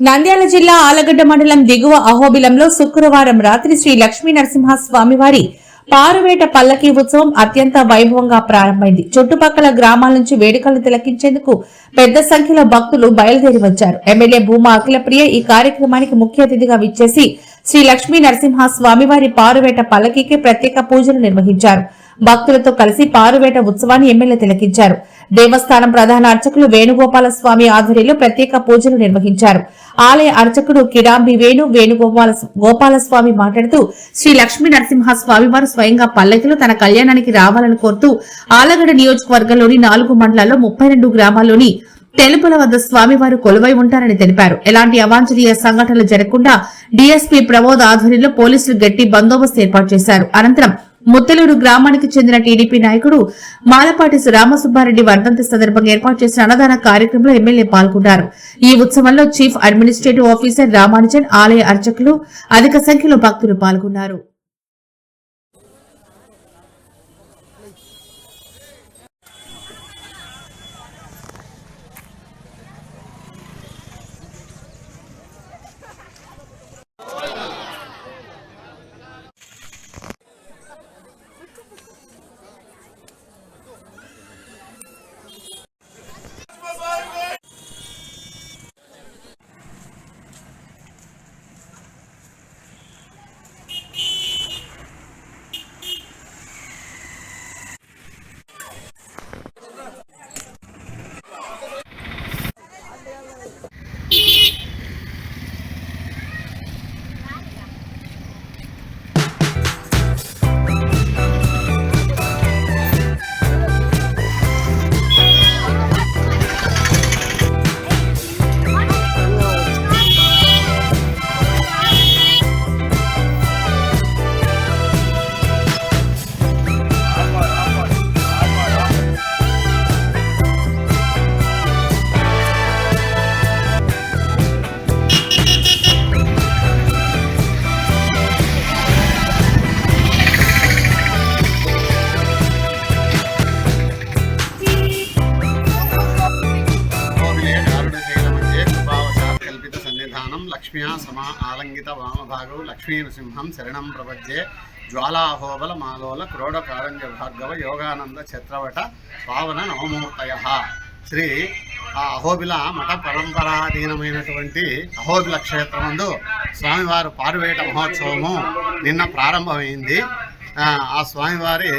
నంద్యాల జిల్లా ఆలగడ్డ మండలం దిగువ అహోబిలంలో శుక్రవారం రాత్రి శ్రీ లక్ష్మీ నరసింహ స్వామివారి పారువేట పల్లకీ ఉత్సవం అత్యంత వైభవంగా ప్రారంభమైంది. చుట్టుపక్కల గ్రామాల నుంచి వేడుకలు తిలకించేందుకు పెద్ద సంఖ్యలో భక్తులు బయలుదేరి వచ్చారు. ఎమ్మెల్యే భూమా అఖిలప్రియ ఈ కార్యక్రమానికి ముఖ్య అతిథిగా విచ్చేసి శ్రీ లక్ష్మీ నరసింహ స్వామివారి పారువేట పల్లకీకి ప్రత్యేక పూజలు నిర్వహించారు. భక్తులతో కలిసి పారువేట ఉత్సవాన్ని ఎమ్మెల్యే తిలకించారు. దేవస్థానం ప్రధాన అర్చకులు వేణుగోపాల స్వామి ఆధ్వర్యంలో ప్రత్యేక పూజలు నిర్వహించారు. ఆలయ అర్చకుడు కిడాంబి వేణు వేణుగోపాల గోపాలస్వామి మాట్లాడుతూ శ్రీ లక్ష్మీ నరసింహ స్వామివారు స్వయంగా పల్లకిలో తన కళ్యాణానికి రావాలని కోరుతూ ఆలగడ నియోజకవర్గంలోని నాలుగు మండలాల్లో ముప్పై రెండు గ్రామాల్లోని తెలుపుల వద్ద స్వామివారు కొలువై ఉంటారని తెలిపారు. ఎలాంటి అవాంఛనీయ సంఘటనలు జరగకుండా డీఎస్పీ ప్రమోద్ ఆధ్వర్యంలో పోలీసులు గట్టి బందోబస్తు ఏర్పాటు చేశారు. అనంతరం ముత్తలూరు గ్రామానికి చెందిన టీడీపీ నాయకుడు మాలపాటి రామసుబ్బారెడ్డి వర్ధంతి సందర్భంగా ఏర్పాటు చేసిన అన్నదాన కార్యక్రమంలో ఎమ్మెల్యే పాల్గొన్నారు. ఈ ఉత్సవంలో చీఫ్ అడ్మినిస్ట్రేటివ్ ఆఫీసర్ రామానుజన్ ఆలయ అర్చకులు అధిక సంఖ్యలో భక్తులు పాల్గొన్నారు. లక్ష్మ్యా సమా ఆలంగిత వామభాగౌ లక్ష్మీ నృసింహం శరణం ప్రపద్యే జ్వాలాహోబల మాలోల క్రోడ కారంజ భార్గవ యోగానంద ఛత్రవట పావన నవమూర్తయ. శ్రీ ఆ అహోబిల మఠ పరంపరాధీనమైనటువంటి అహోబిల క్షేత్రమందు స్వామివారు పారువేట మహోత్సవము నిన్న ప్రారంభమైంది. ఆ, స్వామివారి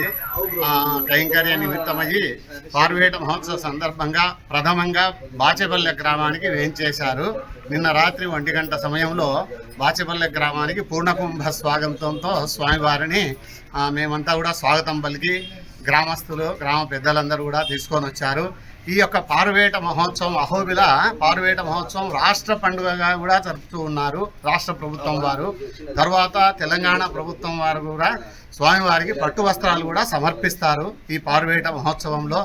కైంకర్య నిమిత్తమయ్యి పార్వేట మహోత్సవ సందర్భంగా ప్రథమంగా బాచెపల్లె గ్రామానికి వేయించేశారు. నిన్న రాత్రి ఒంటి గంట సమయంలో బాచెపల్లె గ్రామానికి పూర్ణకుంభ స్వాగతంతో స్వామివారిని మేమంతా కూడా స్వాగతం పలికి గ్రామస్తులు గ్రామ పెద్దలందరూ కూడా తీసుకొని వచ్చారు. ఈ యొక్క పారువేట మహోత్సవం అహోబిల పారువేట మహోత్సవం రాష్ట్ర పండుగగా కూడా జరుపుతూ ఉన్నారు రాష్ట్ర ప్రభుత్వం వారు. తర్వాత తెలంగాణ ప్రభుత్వం వారు కూడా స్వామివారికి పట్టు వస్త్రాలు కూడా సమర్పిస్తారు ఈ పారువేట మహోత్సవంలో.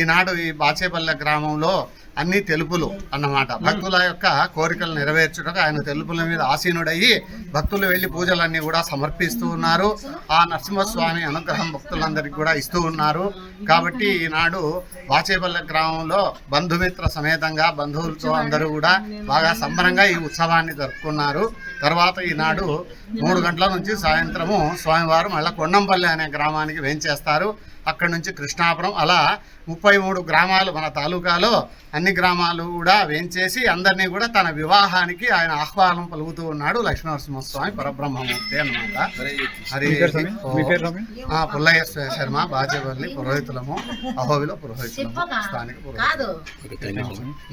ఈనాడు ఈ బాచేపల్లె గ్రామంలో అన్ని తెలుపులు అన్నమాట. భక్తుల యొక్క కోరికలు నెరవేర్చుటకు ఆయన తెలుపుల మీద ఆసీనుడయ్యి భక్తులు వెళ్ళి పూజలన్నీ కూడా సమర్పిస్తూ ఉన్నారు. ఆ నరసింహస్వామి అనుగ్రహం భక్తులందరికీ కూడా ఇస్తూ ఉన్నారు. కాబట్టి ఈనాడు వాచేపల్లె గ్రామంలో బంధుమిత్ర సమేతంగా బంధువులతో అందరూ కూడా బాగా సంబరంగా ఈ ఉత్సవాన్ని జరుపుకున్నారు. తర్వాత ఈనాడు మూడు గంటల నుంచి సాయంత్రము స్వామివారు మళ్ళీ కొండంపల్లి అనే గ్రామానికి వేంచేస్తారు. అక్కడి నుంచి కృష్ణాపురం అలా ముప్పై మూడు గ్రామాలు మన తాలూకాలో అన్ని గ్రామాలు కూడా వేంచేసి అందరినీ కూడా తన వివాహానికి ఆయన ఆహ్వానం పలుకుతూ ఉన్నాడు లక్ష్మీనరసింహస్వామి పరబ్రహ్మమూర్తి అన్నమాట. హరి ఆ, పుల్లయ్య శర్మ బాచేపల్లి పురోహితులము అహోబిలో పురోహితులము స్థానిక పురోహితులు. కాదు.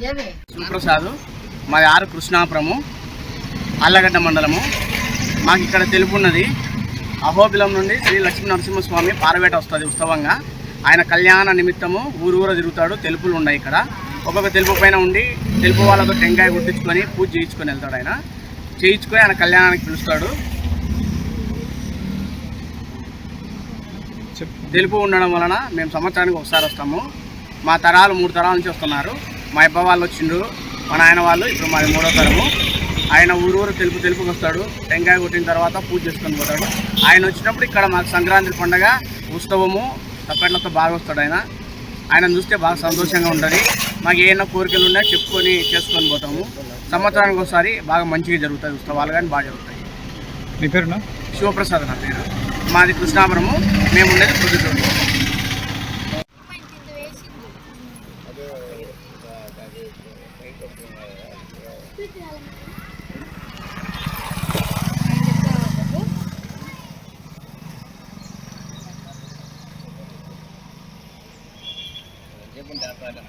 ఏమి? సుప్రసాద్ మాది ఆరు కృష్ణాపురము అల్లగడ్డ మండలము. మాకు ఇక్కడ తెలుపున్నది అహోబిలం నుండి శ్రీ లక్ష్మీ నరసింహస్వామి పారవేట వస్తుంది ఉత్సవంగా. ఆయన కళ్యాణ నిమిత్తము ఊరు ఊర తిరుగుతాడు తెలుపులు ఉన్నాయి ఇక్కడ. ఒక్కొక్క తెలుపు పైన ఉండి తెలుపు వాళ్ళతో టెంకాయ గుర్తించుకొని పూజ చేయించుకొని వెళ్తాడు ఆయన. చేయించుకొని ఆయన కళ్యాణానికి పిలుస్తాడు. తెలుపు ఉండడం వలన మేము సంవత్సరానికి ఒకసారి వస్తాము. మా తరాలు మూడు తరాల నుంచి వస్తున్నారు. మా అబ్బా వాళ్ళు వచ్చిండ్రు. మా నాయన వాళ్ళు ఇప్పుడు మాది మూడో తరము. ఆయన ఊరు ఊరు తెలుపు తెలుపుకి వస్తాడు. టెంకాయ కొట్టిన తర్వాత పూజ చేసుకొని పోతాడు. ఆయన వచ్చినప్పుడు ఇక్కడ మాకు సంక్రాంతి పండగ ఉత్సవము తప్పట్లతో బాగా వస్తాడు ఆయన. ఆయన చూస్తే బాగా సంతోషంగా ఉంటుంది. మాకు ఏమైనా కోరికలు ఉన్నాయో చెప్పుకొని చేసుకొని పోతాము. సంవత్సరానికి ఒకసారి బాగా మంచిగా జరుగుతాయి ఉత్సవాలు కానీ బాగా జరుగుతాయి. మీ పేరు శివప్రసాద్ నా పేరు. మాది కృష్ణాపురము. మేము ఉండేది పొద్దుటూరు. చేసుకుంటారు